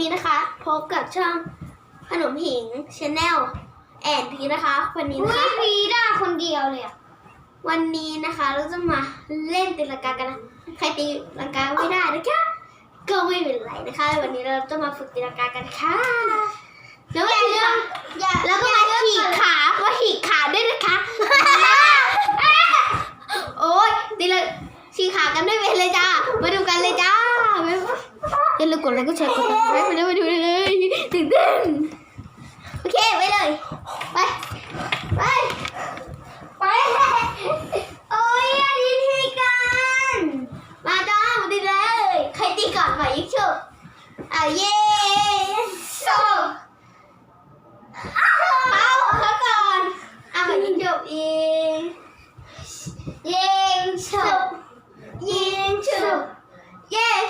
นี้นะคะพบกับช่องขนมหิงชาแนลแอนพีนะคะ วันนี้อุ้นะยคะพีได้คนเดียวเลยอะวันนี้นะคะเราจะมาเล่นตีลังกากันนะใครตีลังกาไม่ได้นะคะก็ไม่เป็นไรนะคะ วันนี้เราจะมาฝึกตีลังกากันค่ะแล้วก็เรื่องอย่าแล้วก็มาฉีกขามาฉีกขาด้วยนะคะ โอ๊ยตีละฉีกขากันไม่เป็นเลยจ้ามาดูกันเลยจ้า อย่าลืมกดไลค์กดแชร์กดติดตามไปเลยมาดูเลยตื่นเต้นโอเคไปเลย ไป ไป ไป โอ้ยอันนี้ที่กัน มาจ้ามาตีเลย ใครตีก่อนไหวยิกชุบอะเย้ชว์เอาเขาก่อนอะมายิงจบเองยิงฉุบ ยิงฉุบ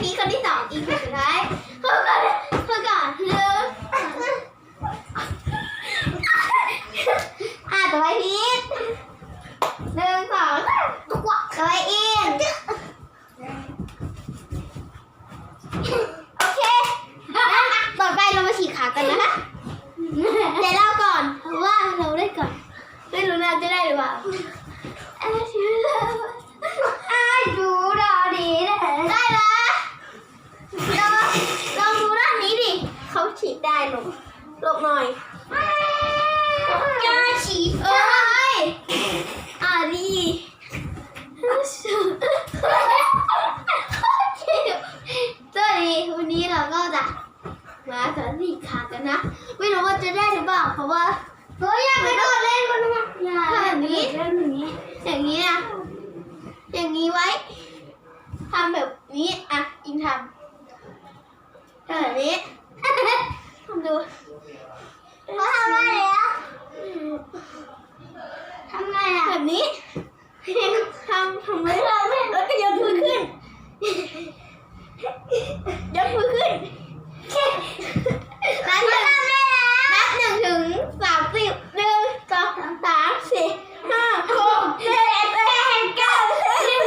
อีกคนที่สองอีกคนสุดท้ายเขาก่อนเขาก่อนหนึ่งอะต่อไปพีทหนึ่งสองสามต่อไปอินโอเคต่อไปเรามาฉีกขากันนะคะเดี๋ยวเล่าก่อนว่าเราได้ก่อน ไม่รู้นะจะได้หรือเปล่าเอ้ยชีวิตเรา อ้ายดูดอดีนะ ได้ละลองลองดูด้านนี้ดิ เขาฉีดได้หลบหลบห น่อยกล้าฉีดเอ้ยอ่าดีสวัสดีวันนี้เราก็จะมาสอนสีขากันนะ ไม่รู้ว่าจะได้หรือเปล่าเพราะว่าเฮ้ยอย่าไปโดดเล่นมันมาอย่าทำแบบนี้เล่นอย่างนี้อย่างนี้นะอย่างนี้ไว้ทำแบบนี้อะอิงทำทำแบบนี้ทำดู เขาทำอะไรแล้วทำไงอะ แบบนี้ ทำทำไว้แล้วก็ยกมือขึ้น ยกมือขึ้นนับหนึ่งนับหนึ่งถึงสามสิบหนึ่งสองสามสี่ห้าหกเจ็ดแปดเก้าสิบ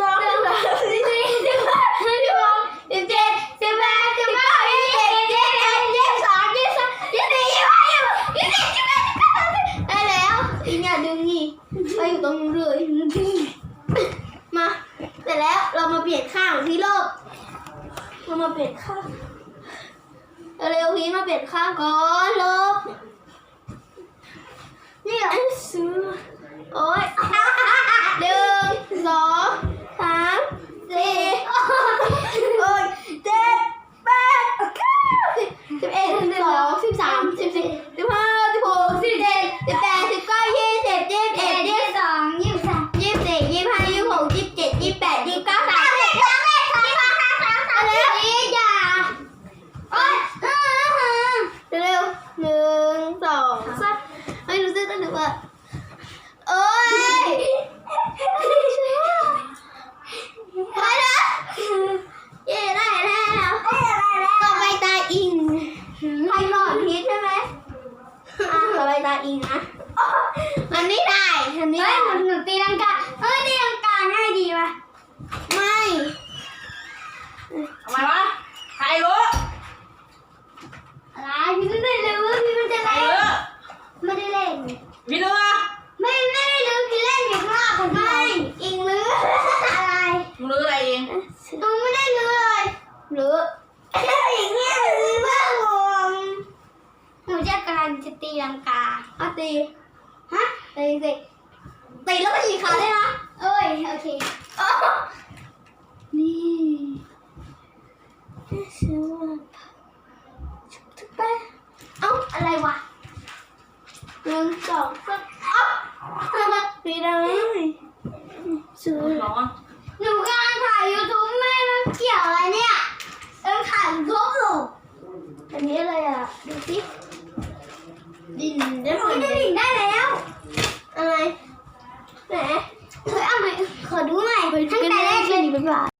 สองสามสี่สิบห้าสิบหกสิบเจ็ดสิบแปดสิบเก้ายี่สิบยี่สิบเอ็ดยี่สิบสองยี่สิบสามยี่สิบสี่ยี่สิบห้ายี่สิบหกยี่สิบเจ็ดยี่สิบแปดยี่สิบเก้าสามสิบได้แล้วอีกอย่าดึงนี่ไปอยู่ตรงนู้นเลยมาเสร็จแล้วเรามาเปลี่ยนข้างที่โลก เรามาเปลี่ยนข้าง เร็วๆพีทมาเปลี่ยนข้างก่อนลบนี่เหรอซื้อโอ๊ยหนึ่งสองสามสี่โอ๊ยเจ็ดแปดเก้าสิบสิบเอ็ดสิบสองสิบสามสิบสี่สิบห้าสิบหกสิบเจ็ดสิบแปดสิบเก้ายี่สิบยี่สิบเอ็ดยี่สิบสอง ยี่สิบสาม ยี่สิบสี่ยี่สิบห้ายี่สิบหกยี่สิบเจ็ดยี่สิบแปดยี่สิบเก้าสามสิบสามสิบสามสิบห้าสามสิบสามสิบสี่อย่าโอ๊ยเร็วๆหนึ่งสองสามไม่รู้จะต้องดูว่าโอ๊ยไปนะเย่ได้แล้วต่อไปตาอิงใครก่อนพีทใช่ไหม อะต่อไปตาอิงนะ มันไม่ได้ มันไม่เฮ้ยได้หนูหนูตีลังกาเฮ้ยตีลังกาง่ายดีว่ะ ไม่ ทำไมวะใครรู้ อะไรพี่ไม่ได้รู้ว่าพี่มันจะ ใคร เล่น รู้ ไม่ได้เล่น พี่รู้อะ ไม่ไม่ได้รู้พี่เล่นอยู่ข้างล่างคนเดียว ไม่อิงลือ อะไร มึงรู้อะไรเอง หนูไม่ได้รู้เลย หรืออิงเนี่ยลือบ้างงง หนูจะกำลังจะตีลังกา เอาตี ฮะ ตีสิ ตีแล้วก็ยีขาได้นะเอ้ยโอเคอ้าวนี่ชื่อว่าชุบทุกแป้เอ้าอะไรวะหนึ่งสองสามเอ้าไม่ได้ซื้อร้อนหนูกำลังถ่ายยูทูบแม่มันเกี่ยวอะไรเนี่ยเอ็มถ่ายยูทูบอยู่อันนี้อะไรอะดูสิดินได้ไหมได้หลิงได้แล้วอะไรไหนเฮ้ย bye.